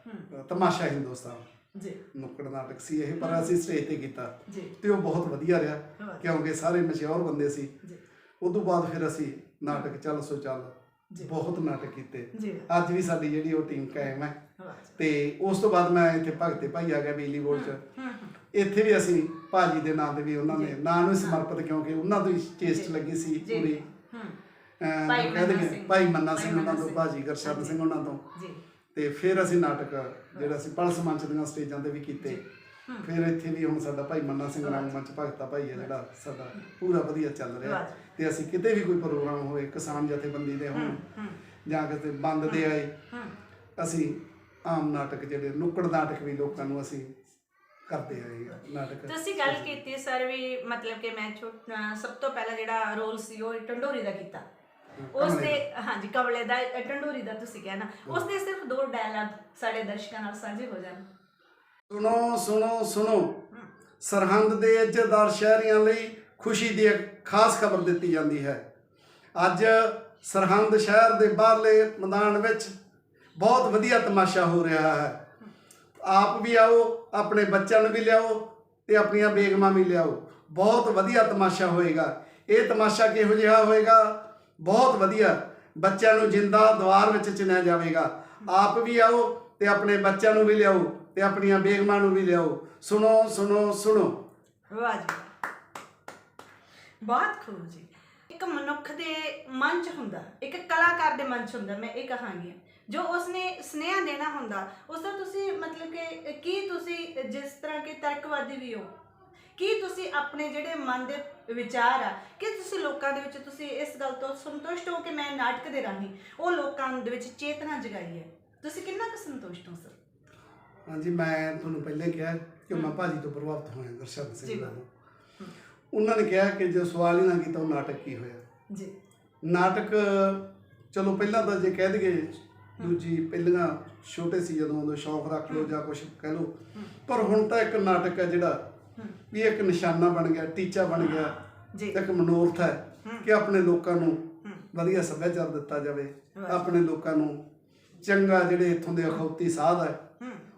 ਤਮਾਸ਼ਾ ਹਿੰਦੁਸਤਾਨ। ਜੀ। ਨੁੱਕੜ ਨਾਟਕ ਸੀ ਇਹ ਪਰ ਅਸੀਂ ਸਟੇਜ ਤੇ ਕੀਤਾ। ਤੇ ਉਹ ਬਹੁਤ ਵਧੀਆ ਰਿਹਾ। ਕਿਉਂਕਿ ਸਾਰੇ ਮਸ਼ਹੂਰ ਬੰਦੇ ਸੀ। ਜੀ। ਉਦੋਂ ਬਾਅਦ ਫਿਰ ਅਸੀਂ ਨਾਟਕ ਚੱਲ ਸੋ ਚੱਲ। ਬਹੁਤ ਨਾਟਕ ਕੀਤੇ। ਅੱਜ ਵੀ ਸਾਡੀ ਜਿਹੜੀ ਉਹ ਟੀਮ ਕਾਇਮ ਹੈ। ਤੇ ਉਸ ਤੋਂ ਬਾਅਦ ਮੈਂ ਇੱਥੇ ਭਗਤੇ ਭਾਈ ਆ ਗਿਆ ਬਿਜਲੀ ਬੋਰਡ 'ਚ। ਇੱਥੇ ਵੀ ਅਸੀਂ ਭਾਜੀ ਦੇ ਨਾਂ ਤੇ ਵੀ ਉਹਨਾਂ ਨੇ ਨਾਂ ਨੂੰ ਸਮਰਪਿਤ ਕਿਉਂਕਿ ਉਹਨਾਂ ਤੋਂ ਹੀ ਚੇਸਟ ਲੱਗੀ ਸੀ ਪੂਰੀ। ਭਾਈ ਮੰਨਾ ਸਿੰਘ। ਭਾਈ ਮੰਨਾ ਭਾਈ ਸਿੰਘ ਉਹਨਾਂ ਮੰਨਾ ਤੋਂ ਸਿੰਘ। ਭਾਜੀ ਗਰਸ਼ਰਨ ਸਿੰਘ ਉਹਨਾਂ ਤੋਂ। ਜੀ। ਤੇ ਫਿਰ ਅਸੀਂ ਨਾਟਕ ਜਿਹੜਾ ਅਸੀਂ ਪਲਸ ਮੰਚ ਦੀਆਂ ਸਟੇਜਾਂ ਤੇ ਵੀ ਕੀਤੇ। ਫਿਰ ਇੱਥੇ ਵੀ ਹੁਣ ਸਾਡਾ ਭਾਈ ਮੰਨਾ ਸਿੰਘ ਰਾਮ ਮੰਚ ਭਗਤਾ ਭਾਈ ਹੈ ਜਿਹੜਾ ਸਾਡਾ ਪੂਰਾ ਵਧੀਆ ਚੱਲ ਰਿਹਾ। ਵਾਹ। ਤੇ ਅਸੀਂ ਕਿਤੇ ਵੀ ਕੋਈ ਪ੍ਰੋਗਰਾਮ ਹੋਵੇ ਕਿਸਾਨ ਜਥੇਬੰਦੀ ਦੇ ਹੋਣ ਜਾਂ ਕਿਤੇ ਬੰਦ ਦੇ ਆਏ ਅਸੀਂ ਆਮ ਨਾਟਕ ਜਿਹੜੇ ਨੁੱਕੜ ਨਾਟਕ ਵੀ ਲੋਕਾਂ ਨੂੰ ਅਸੀਂ ਕਰਦੇ ਆਏ ਹਾਂ ਨਾਟਕ। ਤੁਸੀਂ ਗੱਲ ਕੀਤੀ ਸਰ ਵੀ ਮਤਲਬ ਕਿ ਮੈਂ ਅਹ ਸਭ ਤੋਂ ਪਹਿਲਾਂ ਜਿਹੜਾ ਰੋਲ ਸੀ ਉਹ ਟੰਡੋਰੀ ਦਾ ਕੀਤਾ। ਉਸ ਦੇ ਹਾਂਜੀ ਕਵਲੇ ਦਾ ਟੰਡੋਰੀ ਦਾ ਤੁਸੀਂ ਕਿਹਾ ਨਾ ਉਸ ਦੇ ਸਿਰਫ ਦੋ ਡਾਇਲੌਗ ਸਾਡੇ ਦਰਸ਼ਕਾਂ ਨਾਲ ਸਾਂਝੇ ਹੋ ਜਾਣ। ਸੁਣੋ ਸੁਣੋ ਸੁਣੋ। ਸਰਹੰਦ ਦੇ ਇੱਜ਼ਤਦਾਰ ਸ਼ਹਿਰੀਆਂ ਲਈ ਖੁਸ਼ੀ ਦੀ ਇੱਕ ਖਾਸ ਖਬਰ ਦਿੱਤੀ ਜਾਂਦੀ ਹੈ। ਅੱਜ ਸਰਹੰਦ ਸ਼ਹਿਰ ਦੇ ਬਾਹਰਲੇ ਮੈਦਾਨ ਵਿੱਚ ਬਹੁਤ ਵਧੀਆ ਤਮਾਸ਼ਾ ਹੋ ਰਿਹਾ ਹੈ। ਆਪ ਵੀ ਆਓ ਆਪਣੇ ਬੱਚਿਆਂ ਨੂੰ ਵੀ ਲਿਆਓ ਤੇ ਆਪਣੀਆਂ ਬੇਗਮਾਂ ਵੀ ਲਿਆਓ। ਬਹੁਤ ਵਧੀਆ ਤਮਾਸ਼ਾ ਹੋਏਗਾ। ਇਹ ਤਮਾਸ਼ਾ ਕਿਹੋ ਜਿਹਾ ਹੋਏਗਾ? ਬਹੁਤ ਵਧੀਆ। ਬੱਚਿਆਂ ਨੂੰ ਜਿੰਦਾ ਦੁਆਰ ਵਿੱਚ ਚਿਣਿਆ ਜਾਵੇਗਾ। ਆਪ ਵੀ ਆਓ ਤੇ ਆਪਣੇ ਬੱਚਿਆਂ ਨੂੰ ਵੀ ਲਿਆਓ ਤੇ ਆਪਣੀਆਂ ਬੇਗਮਾਂ ਨੂੰ ਵੀ ਲਿਆਓ। ਸੁਣੋ ਸੁਣੋ ਸੁਣੋ। ਵਾਹ ਜੀ ਬਹੁਤ ਖੂਬ ਜੀ। ਇੱਕ ਮਨੁੱਖ ਦੇ ਮਨ 'ਚ ਹੁੰਦਾ, ਇੱਕ ਕਲਾਕਾਰ ਦੇ ਮਨ 'ਚ ਹੁੰਦਾ, ਮੈਂ ਇਹ ਕਹਾਂਗੀ। ਜੋ ਉਸਨੇ ਸੁਨੇਹਾ ਦੇਣਾ ਹੁੰਦਾ, ਉਸ ਦਾ ਤੁਸੀਂ ਮਤਲਬ ਕਿ ਕੀ ਤੁਸੀਂ ਜਿਸ ਤਰ੍ਹਾਂ ਕਿ ਤਰਕਵਾਦੀ ਵੀ ਹੋ, ਕੀ ਤੁਸੀਂ ਆਪਣੇ ਜਿਹੜੇ ਮਨ ਦੇ ਵਿਚਾਰ ਆ ਕਿ ਤੁਸੀਂ ਲੋਕਾਂ ਦੇ ਵਿੱਚ ਤੁਸੀਂ ਇਸ ਗੱਲ ਤੋਂ ਸੰਤੁਸ਼ਟ ਹੋ ਕਿ ਮੈਂ ਨਾਟਕ ਦੇ ਰਾਹੀਂ ਉਹ ਲੋਕਾਂ ਦੇ ਵਿੱਚ ਚੇਤਨਾ ਜਗਾਈ ਹੈ। ਤੁਸੀਂ ਕਿੰਨਾ ਕੁ ਸੰਤੁਸ਼ਟ ਹੋ ਸਰ? ਹਾਂਜੀ ਮੈਂ ਤੁਹਾਨੂੰ ਪਹਿਲੇ ਕਿਹਾ ਕਿ ਮੈਂ ਭਾਜੀ ਤੋਂ ਪ੍ਰਭਾਵਿਤ ਹੋਇਆ ਦਰਸ਼ਨ। ਸਿੰਘ ਦਾ ਉਹਨਾਂ ਨੇ ਕਿਹਾ ਕਿ ਜੇ ਸਵਾਲ ਹੀ ਨਾ ਕੀਤਾ ਉਹ ਨਾਟਕ ਕੀ ਹੋਇਆ? ਜੀ। ਨਾਟਕ ਚਲੋ ਪਹਿਲਾਂ ਤਾਂ ਜੇ ਕਹਿ ਦਈਏ ਦੂਜੀ ਪਹਿਲਾਂ ਛੋਟੇ ਸੀ ਜਦੋਂ ਉਦੋਂ ਸ਼ੌਕ ਰੱਖ ਲਓ ਜਾਂ ਕੁਝ ਕਹਿ ਲਓ। ਪਰ ਹੁਣ ਤਾਂ ਇੱਕ ਨਾਟਕ ਹੈ ਜਿਹੜਾ ਵੀ ਇੱਕ ਨਿਸ਼ਾਨਾ ਬਣ ਗਿਆ ਟੀਚਾ ਬਣ ਗਿਆ ਜੀ। ਇੱਕ ਮਨੋਰਥ ਹੈ ਕਿ ਆਪਣੇ ਲੋਕਾਂ ਨੂੰ ਵਧੀਆ ਸੱਭਿਆਚਾਰ ਦਿੱਤਾ ਜਾਵੇ ਆਪਣੇ ਲੋਕਾਂ ਨੂੰ ਚੰਗਾ ਜਿਹੜੇ ਇੱਥੋਂ ਦੇ ਅਖੌਤੀ ਸਾਧ ਹੈ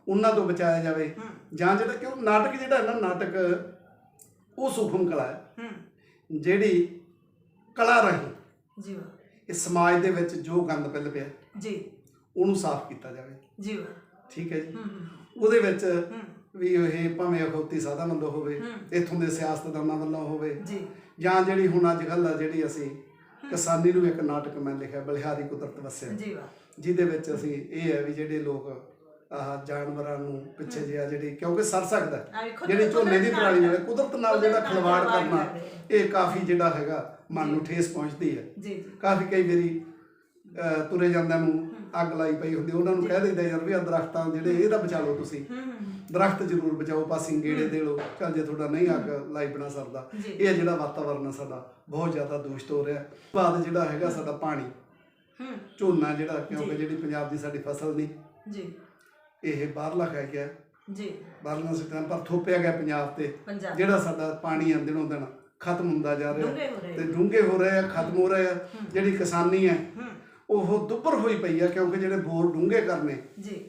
ਉਹਨਾਂ ਤੋਂ ਬਚਾਇਆ ਜਾਵੇ। ਜਾਂ ਜਿਹੜਾ ਕਿਉਂ ਨਾਟਕ ਜਿਹੜਾ ਨਾ ਨਾਟਕ ਉਹ ਸੂਖਮ ਕਲਾ ਹੈ। ਜਿਹੜੀ ਕਲਾ ਰਹੀ ਜੀ ਇਹ ਸਮਾਜ ਦੇ ਵਿੱਚ ਜੋ ਗੰਦ ਪਿਲ ਪਿਆ ਜੀ। ਉਹਨੂੰ ਸਾਫ਼ ਕੀਤਾ ਜਾਵੇ। ਜੀ ਠੀਕ ਹੈ ਜੀ। ਉਹਦੇ ਵਿੱਚ ਵੀ ਇਹ ਭਾਵੇਂ ਅਖੌਤੀ ਸਾਦਾ ਵੱਲੋਂ ਹੋਵੇ। ਇੱਥੋਂ ਦੇ ਸਿਆਸਤਦਾਨਾਂ ਵੱਲੋਂ ਹੋਵੇ ਜੀ। ਜਾਂ ਜਿਹੜੀ ਹੁਣ ਅੱਜ ਕੱਲ੍ਹ ਆ ਜਿਹੜੀ ਅਸੀਂ ਕਿਸਾਨੀ ਨੂੰ ਇੱਕ ਨਾਟਕ ਮੈਂ ਲਿਖਿਆ ਬਲਿਹਾਰੀ ਕੁਦਰਤ ਵਸਿਆ। ਜੀ ਵਾਹ। ਜਿਹਦੇ ਵਿੱਚ ਅਸੀਂ ਇਹ ਹੈ ਵੀ ਜਿਹੜੇ ਲੋਕ ਆਹ ਜਾਨਵਰਾਂ ਨੂੰ ਪਿੱਛੇ ਜਿਹਾ ਜਿਹੜੀ ਕਿਉਂਕਿ ਸਰ ਸਕਦਾ ਜਿਹੜੀ ਝੋਨੇ ਦੀ ਪਰਾਲੀ ਨਾਲ ਕੁਦਰਤ ਨਾਲ ਜਿਹੜਾ ਖਿਲਵਾੜ ਕਰਨਾ। ਇਹ ਕਾਫੀ ਜਿਹੜਾ ਹੈਗਾ ਮਨ ਨੂੰ ਠੇਸ ਪਹੁੰਚਦੀ ਹੈ। ਜੀ ਕਾਫੀ ਕਈ ਵਾਰੀ ਤੁਰੇ ਜਾਂਦਿਆਂ ਨੂੰ ਅੱਗ ਲਾਈ ਪਈ ਹੁੰਦੀ ਉਹਨਾਂ ਨੂੰ ਕਹਿ ਦਿੰਦਾ ਯਾਰ ਵੀ ਆ ਦਰਖਤਾਂ ਜਿਹੜੇ ਇਹਦਾ ਬਚਾ ਲਓ ਤੁਸੀਂ। ਦਰਖਤ ਜ਼ਰੂਰ ਬਚਾਓ ਪਾਸਿੰਗ ਗੇੜੇ ਦੇ ਲਓ। ਚੱਲ ਜੇ ਤੁਹਾਡਾ ਨਹੀਂ ਅੱਗ ਲਾਈ ਬਣਾ ਸਰਦਾ। ਜੀ। ਇਹ ਜਿਹੜਾ ਵਾਤਾਵਰਨ ਸਾਡਾ ਬਹੁਤ ਜ਼ਿਆਦਾ ਦੂਸ਼ਿਤ ਹੋ ਰਿਹਾ। ਬਾਅਦ ਜਿਹੜਾ ਹੈਗਾ ਸਾਡਾ ਪਾਣੀ। ਝੋਨਾ ਜਿਹੜਾ ਕਿਉਂਕਿ ਜਿਹੜੀ ਪੰਜਾਬ ਦੀ ਸਾਡੀ ਫਸਲ ਨਹੀਂ। ਜੀ। ਇਹ ਬਾਹਰਲਾ ਖਾ ਗਿਆ। ਜੀ। ਬਾਹਰਲਾ ਸਿੱਟਾਂ ਪਰ ਥੋਪਿਆ ਗਿਆ ਪੰਜਾਬ ਤੇ। ਜਿਹੜਾ ਸਾਡਾ ਪਾਣੀ ਆ ਦਿਨੋਂ ਦਿਨ ਖਤਮ ਹੁੰਦਾ ਜਾ ਰਿਹਾ। ਤੇ ਡੂੰਘੇ ਹੋ ਰਹੇ ਆ ਖਤਮ ਹੋ ਰਹੇ ਆ। ਜਿਹੜੀ ਕਿਸਾਨੀ ਹੂੰ। ਉਹ ਦੁੱਬਰ ਹੋਈ ਪਈ ਆ ਕਿਉਂਕਿ ਜਿਹੜੇ ਬੋਰ ਡੂੰਘੇ ਕਰਨੇ। ਜੀ।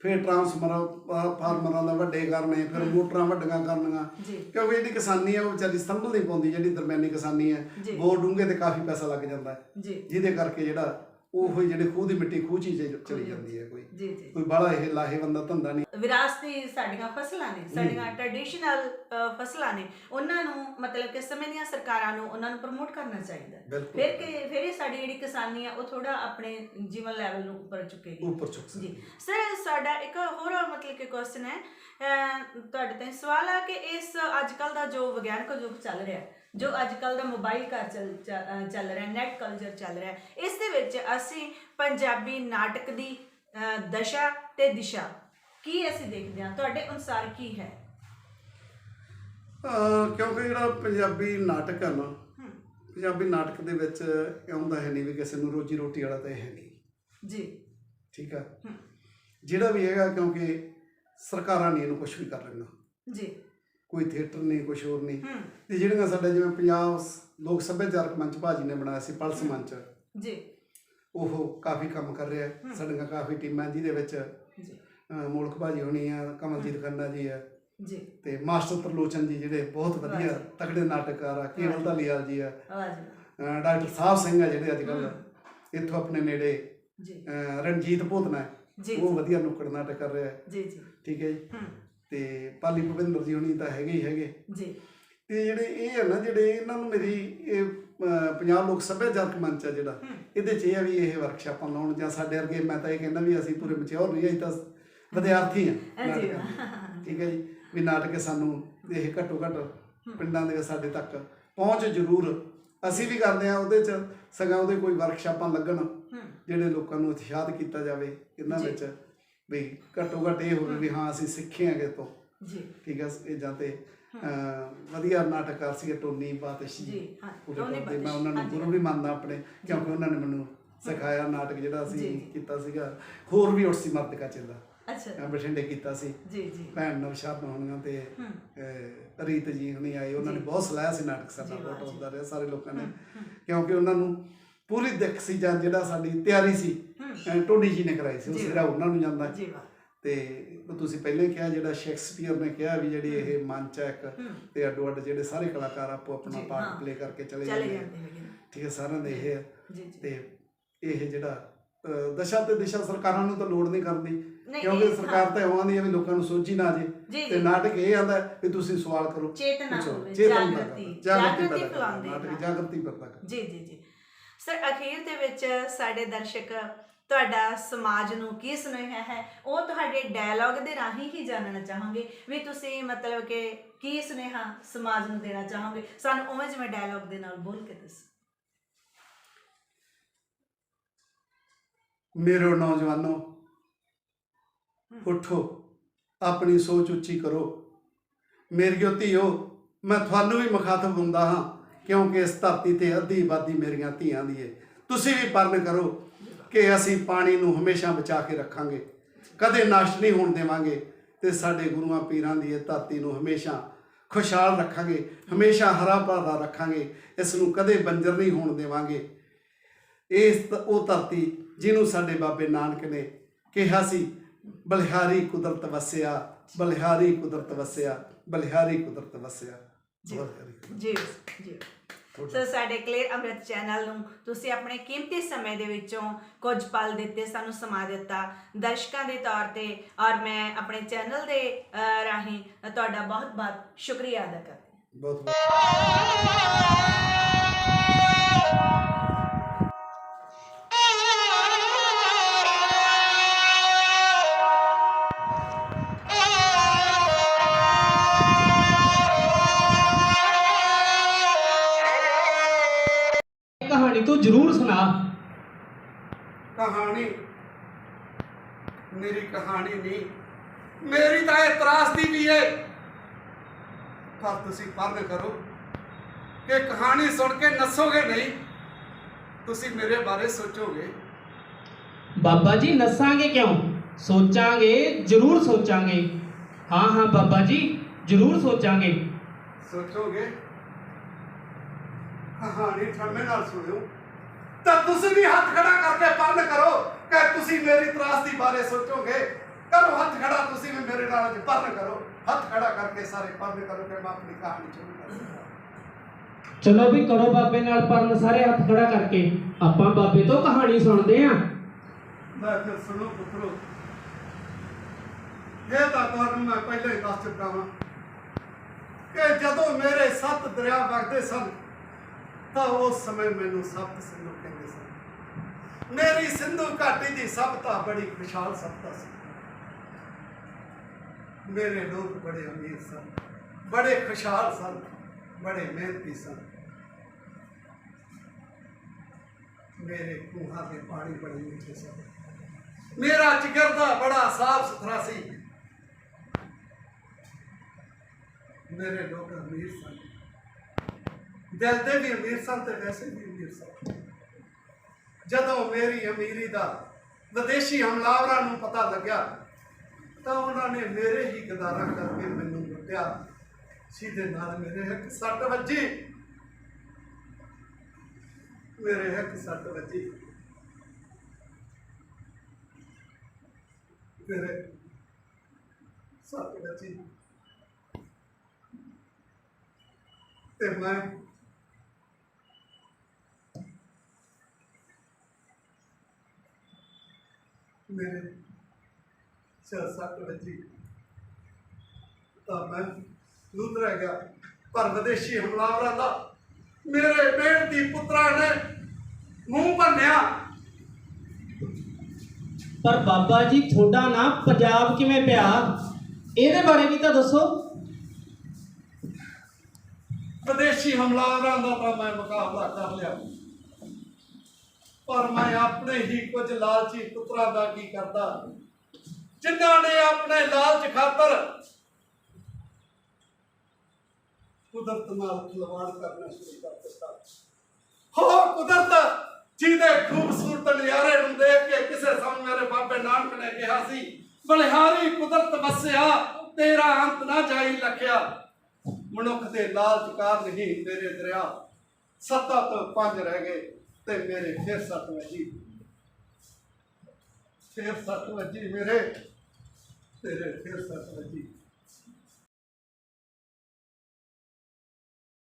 ਫਿਰ ਟਰਾਂਸਫਾਰਮਰ ਫਾਰਮਰਾਂ ਦਾ ਵੱਡੇ ਕਰਨੇ ਫਿਰ ਮੋਟਰਾਂ ਵੱਡੀਆਂ ਕਰਨੀਆਂ। ਕਿਉਂਕਿ ਜਿਹੜੀ ਕਿਸਾਨੀ ਆ ਉਹ ਵਿਚਾਰੀ ਸੰਭਲ ਨਹੀਂ ਪਾਉਂਦੀ ਜਿਹੜੀ ਦਰਮਿਆਨੀ ਕਿਸਾਨੀ ਜੀ। ਬੋਰ ਡੂੰਘੇ ਤੇ ਕਾਫੀ ਪੈਸਾ ਲੱਗ ਜਾਂਦਾ। ਹੈ ਜੀ। ਜਿਹਦੇ ਕਰਕੇ ਜਿਹੜਾ ਉਹ ਜਿਹੜੇ ਖੂਹ ਦੀ ਮਿੱਟੀ ਖੂਹ 'ਚ ਹੀ ਚ- ਚਲੀ ਜਾਂਦੀ ਹੈ ਕੋਈ। ਜੀ ਜੀ। ਕੋਈ ਬੜਾ ਇਹ ਲਾਹੇਵੰਦਾ ਧੰਦਾ ਨਹੀਂ। ਵਿਰਾਸਤੀ ਸਾਡੀਆਂ ਫਸਲਾਂ ਨੇ ਸਾਡੀਆਂ ਟ੍ਰੈਡੀਸ਼ਨਲ ਫਸਲਾਂ ਨੇ ਉਹਨਾਂ ਨੂੰ ਮਤਲਬ ਕਿ ਸਮੇਂ ਦੀਆਂ ਸਰਕਾਰਾਂ ਨੂੰ ਉਹਨਾਂ ਨੂੰ ਪ੍ਰਮੋਟ ਕਰਨਾ ਚਾਹੀਦਾ। ਹੈ। ਬਿਲਕੁਲ। ਫਿਰ ਕਿ ਫਿਰ ਇਹ ਸਾਡੀ ਜਿਹੜੀ ਕਿਸਾਨੀ ਆ ਉਹ ਥੋੜਾ ਆਪਣੇ ਜੀਵਨ ਲੈਵਲ ਨੂੰ ਉੱਪਰ ਚੁੱਕੇਗੀ ਉੱਪਰ ਚੁੱਕ ਸਕਦੀ ਜੀ। ਸਰ ਸਾਡਾ ਇੱਕ ਹੋਰ ਮਤਲਬ ਕਿ ਕੁਐਸਚਨ ਹੈ ਅਹ ਤੁਹਾਡੇ ਤੋਂ ਸਵਾਲ ਆ ਕਿ ਇਸ ਅੱਜ ਕੱਲ ਦਾ ਜੋ ਵਿਗਿਆਨਕ ਯੁੱਗ ਚੱਲ ਰਿਹਾ ਹੈ, ਜੋ ਅੱਜ ਕੱਲ ਦਾ ਮੋਬਾਈਲ ਘਰ ਚੱਲ ਰਿਹਾ ਨੈਟ ਕਲਚਰ ਚੱਲ ਰਿਹਾ ਇਸ ਦੇ ਵਿੱਚ ਅਸੀਂ ਪੰਜਾਬੀ ਨਾਟਕ ਦੀ ਦਸ਼ਾ ਤੇ ਦਿਸ਼ਾ ਕੀ ਅਸੀਂ ਦੇਖਦੇ ਹਾਂ? ਤੁਹਾਡੇ ਅਨੁਸਾਰ ਕੀ ਹੈ? ਕਿਉਂਕਿ ਜਿਹੜਾ ਪੰਜਾਬੀ ਨਾਟਕ ਹੈ ਨਾ ਪੰਜਾਬੀ ਨਾਟਕ ਦੇ ਵਿੱਚ ਇਹ ਹੁੰਦਾ ਹੈ ਨਹੀਂ ਵੀ ਕਿਸੇ ਨੂੰ ਰੋਜੀ ਰੋਟੀ ਵਾਲਾ ਤਾਂ ਹੈ ਨਹੀਂ। ਜੀ। ਠੀਕ ਆ? ਜਿਹੜਾ ਵੀ ਹੈਗਾ ਕਿਉਂਕਿ ਸਰਕਾਰਾਂ ਨਹੀਂ ਇਹਨੂੰ ਕੁਝ ਵੀ ਕਰ ਰਹੀਆਂ। ਜੀ। ਕੋਈ ਥੀਏਟਰ ਨਹੀਂ ਕੁਝ ਹੋਰ ਨਹੀਂ। ਤੇ ਜਿਹੜੀਆਂ ਸਾਡੇ ਜਿਵੇਂ ਪੰਜਾਬ ਲੋਕ ਸੱਭਿਆਚਾਰਕ ਮੰਚ ਭਾਜੀ ਨੇ ਬਣਾਇਆ ਸੀ ਪਲਸ ਮੰਚ। ਜੀ। ਉਹ ਕਾਫੀ ਕੰਮ ਕਰ ਰਿਹਾ ਸਾਡੀਆਂ ਕਾਫੀ ਟੀਮਾਂ ਜਿਹਦੇ ਵਿੱਚ ਜੀ। ਮੋਲਕ ਭਾਜੀ ਹੋਣੀ ਆ ਕਮਲਜੀਤ ਖੰਨਾ ਜੀ ਆ। ਜੀ। ਤੇ ਮਾਸਟਰ ਤਰਲੋਚਨ ਜੀ ਜਿਹੜੇ ਬਹੁਤ ਵਧੀਆ। ਤਕੜੇ ਨਾਟਕਕਾਰ ਆ ਕੇਵਲ ਧਾਲੀਵਾਲ ਜੀ। ਆ। ਡਾਕਟਰ ਸਾਹਿਬ ਸਿੰਘ ਆ ਜਿਹੜੇ ਅੱਜ ਕੱਲ ਇੱਥੋਂ ਆਪਣੇ ਨੇੜੇ ਜੀ। ਰਣਜੀਤ ਭੋਤਨਾ ਜੀ ਉਹ ਵਧੀਆ ਨੁੱਕੜ ਨਾਟਕ ਕਰ ਰਿਹਾ ਹੈ। ਜੀ ਜੀ। ਠੀਕ ਹੈ ਜੀ। ਤੇ ਪਾਲੀ ਭਵਿੰਦਰ ਜੀ ਹੋਣੀ ਤਾਂ ਹੈਗੇ ਹੀ ਹੈਗੇ। ਜੀ। ਤੇ ਜਿਹੜੇ ਇਹ ਹੈ ਨਾ ਜਿਹੜੇ ਇਹਨਾਂ ਨੂੰ ਮੇਰੀ ਇਹ ਪੰਜਾਬ ਲੋਕ ਸੱਭਿਆਚਾਰਕ ਮੰਚ ਆ ਜਿਹੜਾ। ਇਹਦੇ 'ਚ ਇਹ ਆ ਵੀ ਇਹ ਵਰਕਸ਼ਾਪਾਂ ਲਾਉਣ ਜਾਂ ਸਾਡੇ ਵਰਗੇ ਮੈਂ ਤਾਂ ਇਹ ਕਹਿੰਦਾ ਵੀ ਅਸੀਂ ਪੂਰੇ ਮਚਿਓਰ ਨਹੀਂ ਅਸੀਂ ਤਾਂ ਵਿਦਿਆਰਥੀ ਆ। ਠੀਕ ਹੈ ਜੀ? ਵੀ ਨਾਟਕ ਸਾਨੂੰ ਇਹ ਘੱਟੋ ਘੱਟ ਪਿੰਡਾਂ ਦੇ ਸਾਡੇ ਤੱਕ ਪਹੁੰਚ ਜ਼ਰੂਰ। ਅਸੀਂ ਵੀ ਕਰਦੇ ਆ ਉਹਦੇ ਚ ਸਗੋਂ ਉਹਦੇ ਕੋਈ ਵਰਕਸ਼ਾਪਾਂ ਲੱਗਣ ਜਿਹੜੇ ਲੋਕਾਂ ਨੂੰ ਉਤਸ਼ਾਹਿਤ ਕੀਤਾ ਜਾਵੇ ਇਹਨਾਂ। ਵਿੱਚ। ਵੀ ਘੱਟੋ ਘੱਟ ਇਹ ਹੋਵੇ ਵੀ ਹਾਂ ਅਸੀਂ ਸਿੱਖੇ ਹੈਗੇ ਤੋਂ। ਜੀ। ਠੀਕ ਹੈ ਇਹ ਜਾਂ ਤੇ ਅਹ, ਵਧੀਆ ਨਾਟਕਕਾਰ ਸੀ ਟੋਨੀ ਬਾਤਸ਼ੀ ਜੀ, ਹਾਂ, ਪੂਰੇ ਟੋਨੀ ਮੈਂ ਉਹਨਾਂ ਨੂੰ ਹਾਂਜੀ। ਗੁਰੂ ਵੀ ਮੰਨਦਾ ਆਪਣੇ ਕਿਉਂਕਿ ਉਹਨਾਂ ਨੇ ਮੈਨੂੰ ਸਿਖਾਇਆ ਨਾਟਕ ਜਿਹੜਾ ਜੀ, ਅਸੀਂ ਜੀ। ਕੀਤਾ ਸੀਗਾ। ਹੋਰ ਵੀ ਉਰਸੀ ਮਰਦਕਾ ਚੱਲਦਾ ਅੱਛਾ। ਮੈਂ ਬਠਿੰਡੇ ਕੀਤਾ ਸੀ। ਜੀ ਜੀ। ਭੈਣ ਨਵਸ਼ਾਦ ਹੋਣੀਆਂ ਤੇ ਅਹ, ਰੀਤ ਜੀ ਹੁਣੀ ਆਏ। ਉਹਨਾਂ ਨੇ। ਬਹੁਤ ਸਲਾਹ ਸੀ ਨਾਟਕ ਸਾਡਾ ਜੀ, ਵਾਹ ਬਹੁਤ ਜੀ। ਹੁੰਦਾ ਰਿਹਾ ਸਾਰੇ ਲੋਕਾਂ ਨੇ। ਕਿਉਂਕਿ ਉਹਨਾਂ ਨੂੰ ਪੂਰੀ ਦਿੱਖ ਸੀ ਜਾਂ ਜਿਹੜਾ ਸਾਡੀ ਤਿਆਰੀ ਸੀ। ਅਹ, ਟੋਨੀ ਜੀ ਨੇ ਕਰਾਈ ਸੀ ਉਹ ਜੀ, ਸਿਰਾ ਉਹਨਾਂ ਨੂੰ ਜਾਂਦਾ ਜੀ ਵਾਹ ਤੇ ਉਹ ਤੁਸੀਂ ਪਹਿਲਾਂ ਕਿਹਾ ਜਿਹੜਾ ਸ਼ੇਕਸਪੀਅਰ ਨੇ ਕਿਹਾ ਵੀ ਜਿਹੜੀ ਇਹ ਮੰਚ ਹੈ ਇੱਕ ਹੂੰ ਤੇ ਅੱਡੋ ਅੱਡ ਜਿਹੜੇ ਸਾਰੇ ਕਲਾਕਾਰ ਆਪੋ ਆਪਣਾ ਜੀ, ਪਾਰਟ। ਪਲੇ ਕਰਕੇ ਚਲੇ ਚਲੇ ਜਾਂਦੇ ਆ। ਜਾਂਦੇ ਹੈਗੇ ਨੇ। ਠੀਕ ਹੈ ਸਾਰਿਆਂ ਦੇ ਇਹ ਹੈ ਜੀ ਜੀ ਤੇ ਇਹ ਜਿਹੜਾ ਅਹ, ਦਸ਼ਾ ਤੇ ਦਿਸ਼ਾ ਸਰਕਾਰਾਂ ਨੂੰ ਤਾਂ ਲੋੜ ਨਹੀਂ ਕਰਦੀ ਨਹੀਂ, ਕਿਉਂਕਿ ਇਹ- ਸਰਕਾਰ। ਤਾਂ ਆਉਂਦੀ ਹੈ ਵੀ ਲੋਕਾਂ ਨੂੰ ਸੋਚੀ ਨਾ ਜੇ ਜੀ, ਤੇ ਜੀ। ਨਾਟਕ ਇਹ ਆਂਦਾ ਵੀ ਤੁਸੀਂ ਸਵਾਲ ਕਰੋ ਚੇਤਨਾ ਪੁੱਛੋ। ਹੋਵੇ, ਚੇਤਨਾ ਜਾਗਰਤੀ, ਜਾਗਰਤੀ ਪੈਦਾ ਕਰਨਾ, ਫੈਲਾਉਂਦੇ ਨਾਟਕ ਹਾਂ। ਜਾਗਰਤੀ ਪੈਦਾ ਕਰਨਾ। ਜੀ ਜੀ ਜੀ ਸਰ ਅਖੀਰ ਦੇ ਵਿੱਚ ਸਾਡੇ ਦਰਸ਼ਕ ਤੁਹਾਡਾ ਸਮਾਜ ਨੂੰ ਕੀ ਸੁਨੇਹਾ ਹੈ ਉਹ ਤੁਹਾਡੇ ਡਾਇਲੌਗ ਦੇ ਰਾਹੀਂ ਹੀ ਜਾਣਨਾ ਚਾਹਾਂਗੇ ਵੀ ਤੁਸੀਂ ਮਤਲਬ ਕਿ ਕੀ ਸੁਨੇਹਾ ਸਮਾਜ ਨੂੰ ਦੇਣਾ ਚਾਹੋਗੇ? ਸਾਨੂੰ ਉਵੇਂ ਜਿਵੇਂ ਡਾਇਲੌਗ ਦੇ ਨਾਲ ਬੋਲ ਕੇ ਦੱਸੋ। ਮੇਰੇ ਨੌਜਵਾਨੋ ਉਠੋ ਆਪਣੀ ਸੋਚ ਉੱਚੀ ਕਰੋ। ਮੇਰੀਓ ਧੀਓ ਮੈਂ ਤੁਹਾਨੂੰ ਵੀ ਮੁਖਾਤਬ ਹੁੰਦਾ ਹਾਂ। ਕਿਉਂਕਿ ਇਸ ਧਰਤੀ ਤੇ ਅੱਧੀ ਆਬਾਦੀ ਮੇਰੀਆਂ ਧੀਆਂ ਦੀ ਏ। ਤੁਸੀਂ ਵੀ ਪਰਨ ਕਰੋ ਕਿ ਅਸੀਂ ਪਾਣੀ ਨੂੰ ਹਮੇਸ਼ਾ ਬਚਾ ਕੇ ਰੱਖਾਂਗੇ। ਕਦੇ ਨਸ਼ਟ ਨਹੀਂ ਹੋਣ ਦੇਵਾਂਗੇ ਤੇ ਸਾਡੇ ਗੁਰੂਆਂ ਪੀਰਾਂ ਦੀ ਇਹ ਧਰਤੀ ਨੂੰ ਹਮੇਸ਼ਾ ਖੁਸ਼ਹਾਲ ਰੱਖਾਂਗੇ, ਹਮੇਸ਼ਾ ਹਰਾ ਭਰਾ ਰੱਖਾਂਗੇ, ਇਸ ਨੂੰ ਕਦੇ ਬੰਜਰ ਨਹੀਂ ਹੋਣ ਦੇਵਾਂਗੇ। ਇਸ ਤ- ਉਹ ਧਰਤੀ ਜਿਹਨੂੰ ਸਾਡੇ ਬਾਬੇ ਨਾਨਕ ਨੇ ਕਿਹਾ ਸੀ, ਬਲਿਹਾਰੀ ਕੁਦਰਤ ਵਸਿਆ, ਬਲਿਹਾਰੀ ਕੁਦਰਤ ਵਸਿਆ, ਬਲਿਹਾਰੀ ਕੁਦਰਤ ਵਸਿਆ। ਜੀ। ਜੀ ਸੋ ਸਾਡੇ ਕਲੀਅਰ ਅੰਮ੍ਰਿਤ ਚੈਨਲ ਨੂੰ ਤੁਸੀਂ ਆਪਣੇ ਕੀਮਤੀ ਸਮੇਂ ਦੇ ਵਿੱਚੋਂ ਕੁਝ ਪਲ ਦਿੱਤੇ ਸਾਨੂੰ ਸਮਾਂ ਦਿੱਤਾ। ਦਰਸ਼ਕਾਂ ਦੇ ਤੌਰ ਤੇ ਔਰ ਮੈਂ ਆਪਣੇ ਚੈਨਲ ਦੇ ਰਾਹੀਂ ਤੁਹਾਡਾ ਬਹੁਤ ਬਹੁਤ ਸ਼ੁਕਰੀਆ ਅਦਾ ਕਰਦੀ ਹਾਂ। ਬਹੁਤ ਬਹੁਤ ਤੂੰ ਜ਼ਰੂਰ ਸੁਣਾ ਕਹਾਣੀ ਮੇਰੀ ਕਹਾਣੀ ਨਹੀਂ ਮੇਰੀ ਤਾਂ ਇਹ ਤਰਾਸਦੀ ਵੀ ਏ ਪਰ ਤੁਸੀਂ ਪਰਨ ਕਰੋ ਕਿ ਕਹਾਣੀ ਸੁਣ ਕੇ ਨਸੋਗੇ ਨਹੀਂ ਤੁਸੀਂ ਮੇਰੇ ਬਾਰੇ ਸੋਚੋਗੇ ਬਾਬਾ ਜੀ ਨਸਾਂਗੇ ਕਿਉਂ ਸੋਚਾਂਗੇ ਜ਼ਰੂਰ ਸੋਚਾਂਗੇ ਹਾਂ ਹਾਂ ਬਾਬਾ ਜੀ ਜ਼ਰੂਰ ਸੋਚਾਂਗੇ ਸੋਚੋਗੇ ਕਹਾਣੀ ਠੰਮੇ ਨਾਲ ਸੁਣਿਓ ਤਾਂ ਤੁਸੀਂ ਵੀ ਹੱਥ ਖੜਾ ਕਰਕੇ ਪਰਨ ਕਰੋ ਕਿ ਤੁਸੀਂ ਮੇਰੀ ਤਰਾਸਦੀ ਬਾਰੇ ਸੋਚੋਗੇ। ਕਰੋ ਹੱਥ ਖੜਾ ਤੁਸੀਂ ਵੀ ਮੇਰੇ ਨਾਲ ਅੱਜ ਪਰਨ ਕਰੋ। ਹੱਥ ਖੜਾ ਕਰਕੇ ਸਾਰੇ ਪਰਨ ਕਰੋ ਕਿ ਮੈਂ ਆਪਣੀ ਕਹਾਣੀ ਸ਼ੁਰੂ ਕਰਾਂ ਚਲੋ ਵੀ ਕਰੋ ਬਾਬੇ ਨਾਲ ਪਰਨ ਸਾਰੇ ਹੱਥ ਖੜਾ ਕਰਕੇ। ਆਪਾਂ ਬਾਬੇ ਤੋਂ ਕਹਾਣੀ ਸੁਣਦੇ ਆਂ ਮੈਂ ਫਿਰ ਸੁਣੋ ਪੁੱਤਰੋ। ਇਹ ਤਾਂ ਤੁਹਾਨੂੰ ਮੈਂ ਪਹਿਲਾਂ ਹੀ ਦੱਸ ਚੁੱਕਾ ਹਾਂ ਕਿ ਜਦੋਂ ਮੇਰੇ ਸੱਤ ਦਰਿਆ ਵਗਦੇ ਸਨ ਤਾਂ ਉਸ ਸਮੇਂ ਮੈਨੂੰ ਕਹਿੰਦੇ ਸਨ ਮੇਰੀ ਸਿੰਧੂ ਘਾਟੀ ਦੀ ਸਭਤਾ ਬੜੀ ਖੁਸ਼ਹਾਲ ਸਭਤਾ ਸੀ। ਮੇਰੇ ਲੋਕ ਬੜੇ ਅਮੀਰ ਸਨ, ਬੜੇ ਖੁਸ਼ਹਾਲ ਸਨ, ਬੜੇ ਮਿਹਨਤੀ ਸਨ। ਮੇਰੇ ਖੂਹਾਂ ਦੇ ਪਾਣੀ ਬੜੇ ਮਿੱਠੇ ਸਨ। ਮੇਰਾ ਜਿਗਰਦਾ ਬੜਾ ਸਾਫ਼ ਸੁਥਰਾ ਸੀ। ਮੇਰੇ ਲੋਕ ਅਮੀਰ ਸਨ। ਦਿਲ ਦੇ ਵੀ ਅਮੀਰ ਸਨ ਤੇ ਵੈਸੇ ਵੀ ਅਮੀਰ ਸਨ। ਜਦੋਂ ਮੇਰੀ ਅਮੀਰੀ ਦਾ ਵਿਦੇਸ਼ੀ ਹਮਲਾਵਰਾਂ ਨੂੰ ਪਤਾ ਲੱਗਿਆ, ਤਾਂ ਉਹਨਾਂ ਨੇ ਮੇਰੇ ਹੀ ਗਦਾਰਾਂ ਕਰਕੇ ਮੈਨੂੰ ਲੁੱਟਿਆ। ਸਿੱਧੇ ਨਾਲ ਮੇਰੇ ਇੱਕ ਸੱਟ ਵੱਜੀ। ਮੇਰੇ ਇੱਕ ਸੱਟ ਵੱਜੀ। ਮੇਰੇ ਸੱਤ ਬੱਚੀ ਤੇ ਮੈਂ 6-7 ਵਜੇ। ਤਾਂ ਮੈਂ ਦੂਰ ਰਹਿ ਗਿਆ। ਪਰ ਵਿਦੇਸ਼ੀ ਹਮਲਾਵਰਾਂ ਦਾ ਮੇਰੇ ਮਿਹਨਤੀ ਪੁੱਤਰਾਂ ਨੇ ਮੂੰਹ ਭੰਨਿਆ। ਪਰ ਬਾਬਾ ਜੀ ਤੁਹਾਡਾ ਨਾਂ ਪੰਜਾਬ ਕਿਵੇਂ ਪਿਆ? ਇਹਦੇ ਬਾਰੇ ਵੀ ਤਾਂ ਦੱਸੋ। ਵਿਦੇਸ਼ੀ ਹਮਲਾਵਰਾਂ ਦਾ ਤਾਂ ਮੈਂ ਮੁਕਾਬਲਾ ਕਰ ਲਿਆ। ਪਰ ਮੈਂ ਆਪਣੇ ਹੀ ਕੁਝ ਲਾਲਚੀ ਪੁੱਤਰਾਂ ਦਾ ਕੀ ਕਰਦਾ? ਜਿਨ੍ਹਾਂ ਨੇ ਆਪਣੇ ਲਾਲਚ ਖਾਤਰ ਕੁਦਰਤ ਨਾਲ ਖਿਲਵਾੜ ਕਰਨਾ ਸ਼ੁਰੂ ਕਰ ਦਿੱਤਾ। ਹੋ ਕੁਦਰਤ, ਜਿਹਦੇ ਖੂਬਸੂਰਤ ਨਜ਼ਾਰੇ ਨੂੰ ਦੇਖ ਕੇ ਕਿਸੇ ਸਮੇਂ ਮੇਰੇ ਬਾਬੇ ਨਾਨਕ ਨੇ ਕਿਹਾ ਸੀ, ਬਲਿਹਾਰੀ ਕੁਦਰਤ ਵਸਿਆ, ਤੇਰਾ ਅੰਤ ਨਾ ਜਾਈ ਲਖਿਆ। ਮਨੁੱਖ ਦੇ ਲਾਲਚ ਕਾਰਨ ਹੀ ਮੇਰੇ ਦਰਿਆ ਸੱਤਾ ਤੋਂ ਪੰਜ ਰਹਿ ਗਏ ਤੇ ਮੇਰੇ ਫਿਰ ਸੱਤ ਵਜੀ। ਫਿਰ ਸੱਤ ਵਜੀ ਮੇਰੇ ਤੇਰੇ ਫਿਰ ਸੱਤ ਵਜੀ।